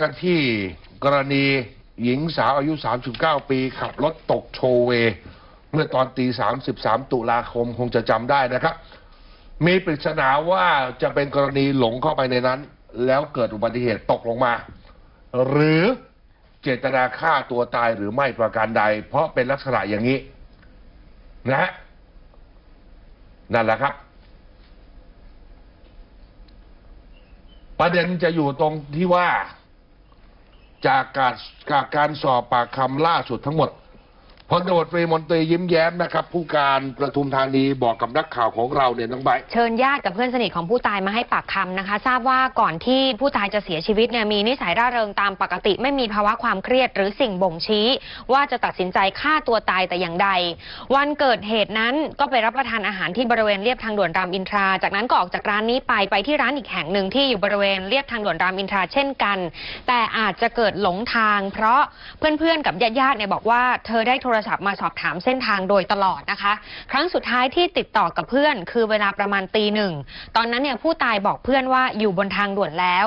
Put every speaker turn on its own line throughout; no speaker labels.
กันที่กรณีหญิงสาวอายุ 39 ปี ขับรถตกโชว์เว เมื่อตอนตี 33 ตุลาคมคงจะจำได้นะครับ มีปริศนาว่าจะเป็นกรณีหลงเข้าไปในนั้น แล้วเกิดอุบัติเหตุตกลงมา หรือเจตนาฆ่าตัวตายหรือไม่ประการใด เพราะเป็นลักษณะอย่างนี้ นะ นั่นแหละครับประเด็นจะอยู่ตรงที่ว่า จากการจากการสอบปากคำล่าสุดทั้งหมด พลตำรวจตรีมนตรียิ้มแย้มนะครับ ผู้การประทุมธานีบอกกับนักข่าวของเราเนี่ยน้องใบ
เชิญญาติกับเพื่อนสนิทของผู้ตายมาให้ปากคำนะคะ ทราบว่าก่อนที่ผู้ตายจะเสียชีวิตเนี่ยมีนิสัยร่าเริงตามปกติ ไม่มีภาวะความเครียดหรือสิ่งบ่งชี้ ว่าจะตัดสินใจฆ่าตัวตายแต่อย่างใด วันเกิดเหตุนั้นก็ไปรับประทานอาหารที่บริเวณเรียบทางด่วนรามอินทรา จากนั้นก็ออกจากร้านนี้ไปไปที่ร้านอีกแห่งหนึ่งที่อยู่บริเวณเรียบทางด่วนรามอินทราเช่นกัน แต่อาจจะเกิดหลงทาง เพราะเพื่อนๆกับญาติๆเนี่ยบอกว่าเธอได้โทรศัพท์มาสอบถามเส้นทางโดยตลอดนะคะ ครั้งสุดท้ายที่ติดต่อกับเพื่อน คือเวลาประมาณตีหนึ่ง ตอนนั้นเนี่ยผู้ตายบอกเพื่อนว่าอยู่บนทางด่วนแล้ว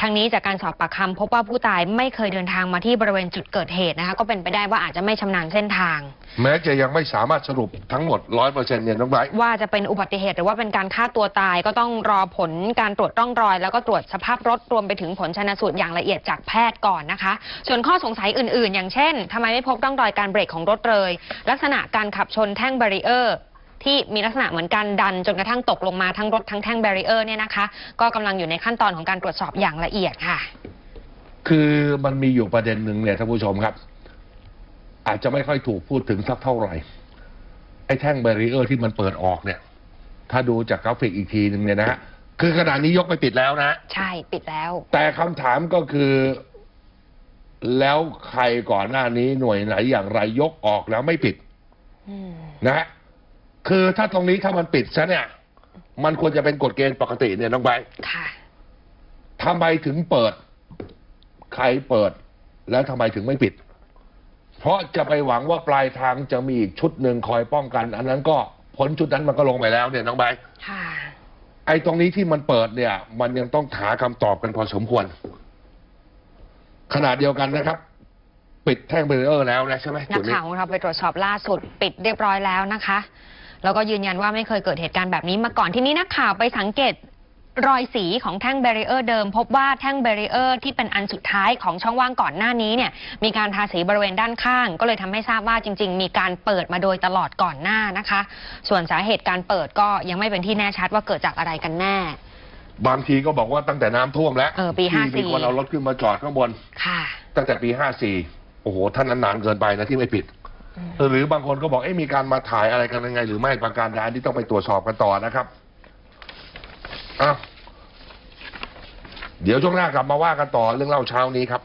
ทางนี้จากการสอบปากคำพบว่าผู้ตายไม่เคยเดินทางมาที่บริเวณจุดเกิดเหตุนะคะก็เป็นไปได้ว่าอาจจะไม่ชำนาญเส้นทาง
แม้จะยังไม่สามารถสรุปทั้งหมดร้อยเปอร์เซ็นต์เนี่ยน้องไบร์ท
ว่าจะเป็นอุบัติเหตุหรือว่าเป็นการฆ่าตัวตายก็ต้องรอผลการตรวจร่องรอย แล้วก็ตรวจสภาพรถรวมไปถึงผลชนสูตรอย่างละเอียดจากแพทย์ก่อนนะคะ ส่วนข้อสงสัยอื่น ๆ อย่างเช่นทำไมไม่พบร่องรอยการเบรกของรถเลย ลักษณะการขับชนแท่งแบรีเออร์ที่มีลักษณะเหมือนการดันจนกระทั่งตกลงมาทั้งรถทั้งแท่งแบรีเออร์เนี่ยนะคะ ก็กำลังอยู่ในขั้นตอนของการตรวจสอบอย่างละเอียดค่ะ
คือมันมีอยู่ประเด็นหนึ่งเนี่ยท่านผู้ชมครับ อาจจะไม่ค่อยถูกพูดถึงสักเท่าไหร่ ไอ้แท่งแบรีเออร์ที่มันเปิดออกเนี่ย ถ้าดูจากกราฟิกอีกทีหนึ่งเนี่ยนะฮะคือขณะนี้ยกไปปิดแล้วนะ
ใช่ปิดแล้ว
แต่คำถามก็คือ แล้วใครก่อนหน้านี้หน่วยไหนอย่างไรยกออกแล้วไม่ปิด
อืม
นะฮะคือถ้าตรงนี้ถ้ามันปิดซะเนี่ย มันควรจะเป็นกฎเกณฑ์ปกติเนี่ยน้องใบร์ท
ค่ะ
ทำไมถึงเปิด ใครเปิด แล้วทำไมถึงไม่ปิด เพราะจะไปหวังว่าปลายทางจะมีอีกชุดหนึ่งคอยป้องกัน อันนั้นก็ผลชุดนั้นมันก็ลงไปแล้วเนี่ยน้องใบร์ท
ค่ะ
ไอ้ตรงนี้ที่มันเปิดเนี่ย มันยังต้องหาคำตอบกันพอสมควร ขนาดเดียวกันนะครับ ปิดแท่งเบรเออร์แล้วนะใช่ไหม
นั
จุ
ก
ดนี้
ข่าวของเราไปตรวจสอบล่าสุดปิดเรียบร้อยแล้วนะคะ แล้วก็ยืนยันว่าไม่เคยเกิดเหตุการณ์แบบนี้มาก่อนทีนี้นักข่าวไปสังเกตรอยสีของแท่งแบรีเออร์เดิม พบว่าแท่งแบรีเออร์ที่เป็นอันสุดท้ายของช่องว่างก่อนหน้านี้เนี่ยมีการทาสีบริเวณด้านข้าง ก็เลยทำให้ทราบว่าจริง ๆ มีการเปิดมาโดยตลอดก่อนหน้านะคะ ส่วนสาเหตุการเปิดก็ยังไม่เป็นที่แน่ชัดว่าเกิดจากอะไรกันแน่
บางทีก็บอกว่าตั้งแต่น้ำท่วมแล้ว
เออปี
ที่มี
54
คนเอารถขึ้นมาจอดข้างบน
ค่ะ
ตั้งแต่ปีห้าสี่โอ้โห ท่านนั้นนานเกินไปนะที่ไม่ปิด หรือบางคนก็บอก เอ๊ะมีการมาถ่ายอะไรกันยังไง หรือไม่ประการใดอันนี้ต้องไปตรวจสอบกันต่อนะครับอ้าวเดี๋ยวช่วงหน้ากลับมาว่ากันต่อเรื่องเล่าเช้านี้ครับ